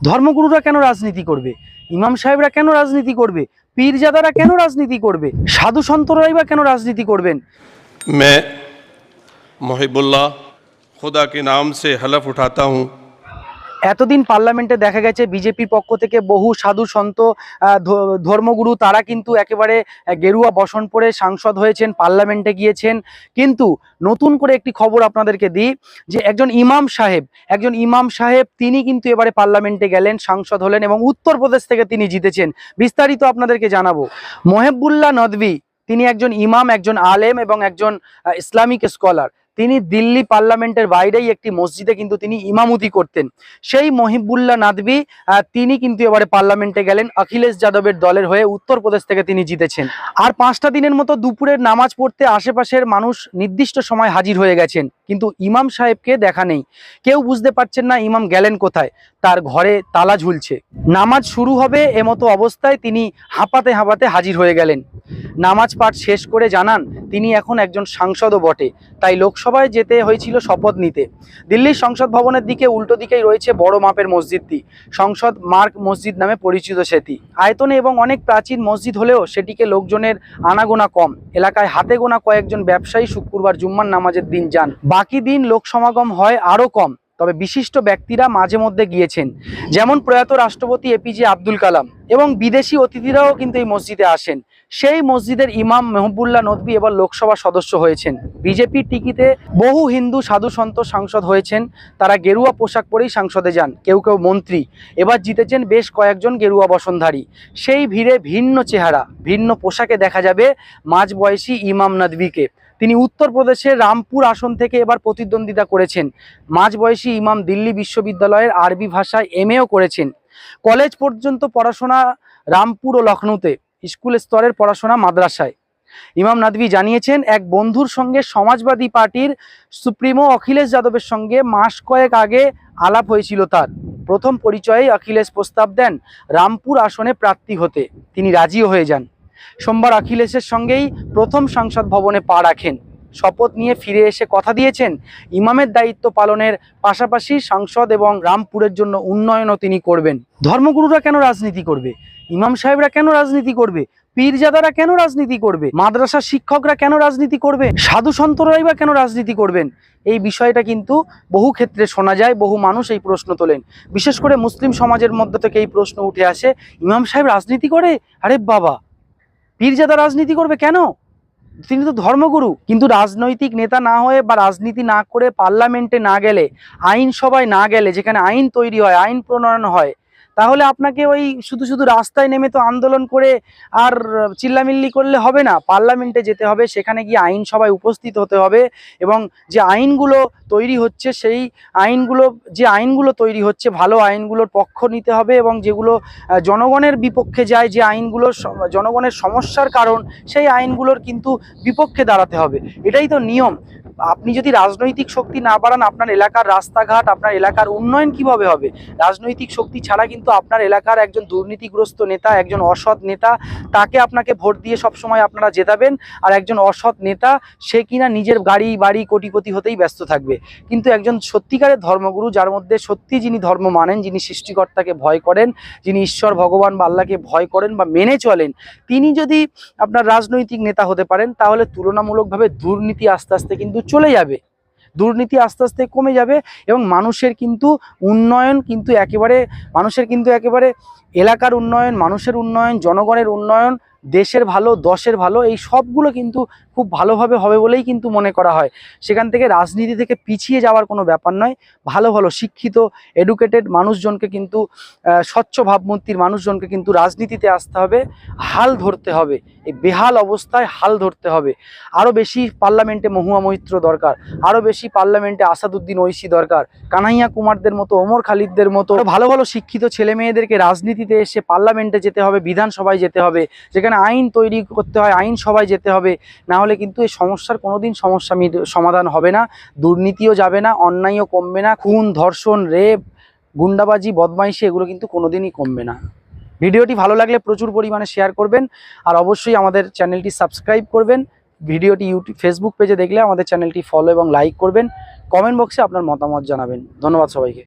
ধর্মগুরুরা কেন রাজনীতি করবে ইমাম সাহেবরা কেন রাজনীতি করবে পীরজাদারা কেন রাজনীতি করবে সাধু সন্তরাই বা কেন রাজনীতি করবেন मैं मोहिबुल्ला खुदा के नाम से हलफ उठाता हूँ এতদিন পার্লামেন্টে দেখা গেছে বিজেপির পক্ষ থেকে বহু সাধু সন্ত ধর্মগুরু তারা কিন্তু একেবারে গেরুয়া বসন পরে সাংসদ হয়েছেন, পার্লামেন্টে গিয়েছেন। কিন্তু নতুন করে একটি খবর আপনাদেরকে দিই যে একজন ইমাম সাহেব, একজন ইমাম সাহেব তিনি কিন্তু এবারে পার্লামেন্টে গেলেন, সাংসদ হলেন এবং উত্তরপ্রদেশ থেকে তিনি জিতেছেন। বিস্তারিত আপনাদেরকে জানাব। মোহেবুল্লাহ নদভি, তিনি একজন ইমাম, একজন আলেম এবং একজন ইসলামিক স্কলার। তিনি দিল্লি পার্লামেন্টের বাইরেই একটি মসজিদে কিন্তু তিনি ইমামতি করতেন। সেই মহিবুল্লাহ নাদবি তিনি কিন্তু এবারে পার্লামেন্টে গেলেন অখিলেশ যাদবের দলের হয়ে উত্তরপ্রদেশ থেকে তিনি জিতেছেন। আর পাঁচটা দিনের মতো দুপুরের নামাজ পড়তে আশেপাশের মানুষ নির্দিষ্ট সময় হাজির হয়ে গেছেন, কিন্তু ইমাম সাহেবকে দেখা নেই। কেউ বুঝতে পারছেন না ইমাম গেলেন কোথায়, তার ঘরে তালা ঝুলছে। নামাজ শুরু হবে এমতো অবস্থায় তিনি হাঁপাতে হাঁপাতে হাজির হয়ে গেলেন। নামাজ পাঠ শেষ করে জানান, তিনি এখন একজন সাংসদও বটে। তাই লোকসভায় যেতে হয়েছিল শপথ নিতে। দিল্লির সংসদ ভবনের দিকে উল্টো দিকেই রয়েছে বড় মাপের মসজিদটি। সংসদ মার্গ মসজিদ নামে পরিচিত সেটি। আয়তনে এবং অনেক প্রাচীন মসজিদ হলেও সেটিকে লোকজনের আনাগোনা কম। এলাকায় হাতে গোনা কয়েকজন ব্যবসায়ী শুক্রবার জুম্মার নামাজের দিন যান। বাকি দিন লোক সমাগম হয় আরও কম। তবে বিশিষ্ট ব্যক্তিরা মাঝে মধ্যে গিয়েছেন। যেমন প্রয়াত রাষ্ট্রপতি এপিজে আব্দুল কালাম। এবং বিদেশি অতিথিরাও কিন্তু এই মসজিদে আসেন। সেই মসজিদের ইমাম মেহবুল্লাহ নদভী এবার লোকসভা সদস্য হয়েছেন। বিজেপির টিকিতে বহু হিন্দু সাধু সন্ত সাংসদ হয়েছেন। তারা গেরুয়া পোশাক পরেই সাংসদে যান, কেউ কেউ মন্ত্রী। এবার জিতেছেন বেশ কয়েকজন গেরুয়া বসনধারী সেই ভিড়ে ভিন্ন চেহারা, ভিন্ন পোশাকে দেখা যাবে মাঝবয়সী ইমাম নদভীকে। তিনি উত্তরপ্রদেশের রামপুর আসন থেকে এবার প্রতিদ্বন্দ্বিতা করেছেন। মাঝবয়সী ইমাম দিল্লি বিশ্ববিদ্যালয়ের আরবি ভাষায় এমএও করেছেন। কলেজ পর্যন্ত পড়াশোনা রামপুর ও লখনৌতে স্কুল স্তরের পড়াশোনা মাদ্রাসায়। ইমাম নাদবি জানিয়েছেন, এক বন্ধুর সঙ্গে সমাজবাদী পার্টির সুপ্রিমো অখিলেশ যাদবের সঙ্গে মাস কয়েক আগে আলাপ হয়েছিল তার। প্রথম পরিচয়ে অখিলেশ প্রস্তাব দেন রামপুর আসনে প্রার্থী হতে। তিনি রাজিও হয়ে যান। সোমবার অখিলেশের সঙ্গেই প্রথম সংসদ ভবনে পা রাখেন। শপথ নিয়ে ফিরে এসে কথা দিয়েছেন। ইমামের দায়িত্ব পালনের পাশাপাশি সাংসদ এবং রামপুরের জন্য উন্নয়নও তিনি করবেন। ধর্মগুরুরা কেন রাজনীতি করবে? ইমাম সাহেবরা কেন রাজনীতি করবে? পীরজাদারা কেন রাজনীতি করবে? মাদ্রাসা শিক্ষকরা কেন রাজনীতি করবে? সাধু সন্তরাই বা কেন রাজনীতি করবেন? এই বিষয়টা কিন্তু বহু ক্ষেত্রে শোনা যায়, বহু মানুষ এই প্রশ্ন তোলেন। বিশেষ করে মুসলিম সমাজের মধ্যে থেকে এই প্রশ্ন উঠে আসে, ইমাম সাহেব রাজনীতি করে? আরে বাবা! পীরজাদা রাজনীতি করবে কেন? তিনি তো ধর্মগুরু, কিন্তু রাজনৈতিক নেতা না হয়ে বা রাজনীতি না করে পার্লামেন্টে না গেলে, আইনসভায় না গেলে, যেখানে আইন তৈরি হয়, আইন প্রণয়ন হয় তাহলে আপনাকে ওই শুধু শুধু রাস্তায় নেমে তো আন্দোলন করে আর চিল্লামিল্লি করলে হবে না। পার্লামেন্টে যেতে হবে, সেখানে গিয়ে আইনসভায় উপস্থিত হতে হবে এবং যে আইনগুলো তৈরি হচ্ছে, সেই আইনগুলো, যে আইনগুলো তৈরি হচ্ছে, ভালো আইনগুলোর পক্ষ নিতে হবে এবং যেগুলো জনগণের বিপক্ষে যায়, যে আইনগুলো জনগণের সমস্যার কারণ, সেই আইনগুলোর কিন্তু বিপক্ষে দাঁড়াতে হবে। এটাই তো নিয়ম। আপনি যদি রাজনৈতিক শক্তি না বাড়ান, আপনার এলাকার রাস্তাঘাট, আপনার এলাকার উন্নয়ন কীভাবে হবে? রাজনৈতিক শক্তি ছাড়া কিন্তু আপনার এলাকার একজন দুর্নীতিগ্রস্ত নেতা, একজন অসৎ নেতা, তাকে আপনাকে ভোট দিয়ে সবসময় আপনারা জেতাবেন আর একজন অসৎ নেতা, সে কিনা নিজের গাড়ি, বাড়ি কোটিপতি হতেই ব্যস্ত থাকবে। কিন্তু একজন সত্যিকারের ধর্মগুরু, যার মধ্যে সত্যি যিনি ধর্ম মানেন, যিনি সৃষ্টিকর্তাকে ভয় করেন, যিনি ঈশ্বর, ভগবান বা আল্লাহকে ভয় করেন বা মেনে চলেন, তিনি যদি আপনার রাজনৈতিক নেতা হতে পারেন, তাহলে তুলনামূলকভাবে দুর্নীতি আস্তে আস্তে কিন্তু চলে যাবে। দুর্নীতি আস্তে আস্তে কমে যাবে এবং মানুষের কিন্তু উন্নয়ন কিন্তু একেবারে, মানুষের কিন্তু একেবারে এলাকার উন্নয়ন, মানুষের উন্নয়ন, জনগণের উন্নয়ন দেশের ভালো, দশের ভালো, এই সবগুলো কিন্তু খুব ভালোভাবে হবে বলেই কিন্তু মনে করা হয়। সেখান থেকে রাজনীতি থেকে পিছিয়ে যাওয়ার কোনো ব্যাপার নয়। ভালো ভালো, শিক্ষিত এডুকেটেড মানুষজনকে কিন্তু স্বচ্ছ ভাবমূর্তির মানুষজনকে কিন্তু রাজনীতিতে আসতে হবে, হাল ধরতে হবে। এই বেহাল অবস্থায় হাল ধরতে হবে। আরও বেশি পার্লামেন্টে মহুয়া মৈত্র দরকার। আরও বেশি পার্লামেন্টে আসাদুদ্দিন ঐশী দরকার। কানাইয়া কুমারদের মতো, ওমর খালিদদের মতো ভালো ভালো, শিক্ষিত ছেলে মেয়েদেরকে রাজনীতিতে এসে পার্লামেন্টে যেতে হবে, বিধানসভায় যেতে হবে। যেখানে আইন তৈরি করতে হয়, আইন সবাই যেতে হবে, না হলে কিন্তু এই সমস্যার কোনোদিন সমস্যা সমাধান হবে না। দুর্নীতিও যাবে না, অন্যায়ও কমবে না, খুন, ধর্ষণ, রেপ, গুন্ডাবাজি, বদমাইশি, এগুলো কিন্তু কোনোদিনই কমবে না। ভিডিওটি ভালো লাগলে প্রচুর পরিমাণে শেয়ার করবেন আর অবশ্যই আমাদের চ্যানেলটি সাবস্ক্রাইব করবেন। ভিডিওটি ইউটিউব ফেসবুক পেজে দেখলে আমাদের চ্যানেলটি ফলো এবং লাইক করবেন। কমেন্ট বক্সে আপনার মতামত জানাবেন। ধন্যবাদ সবাইকে।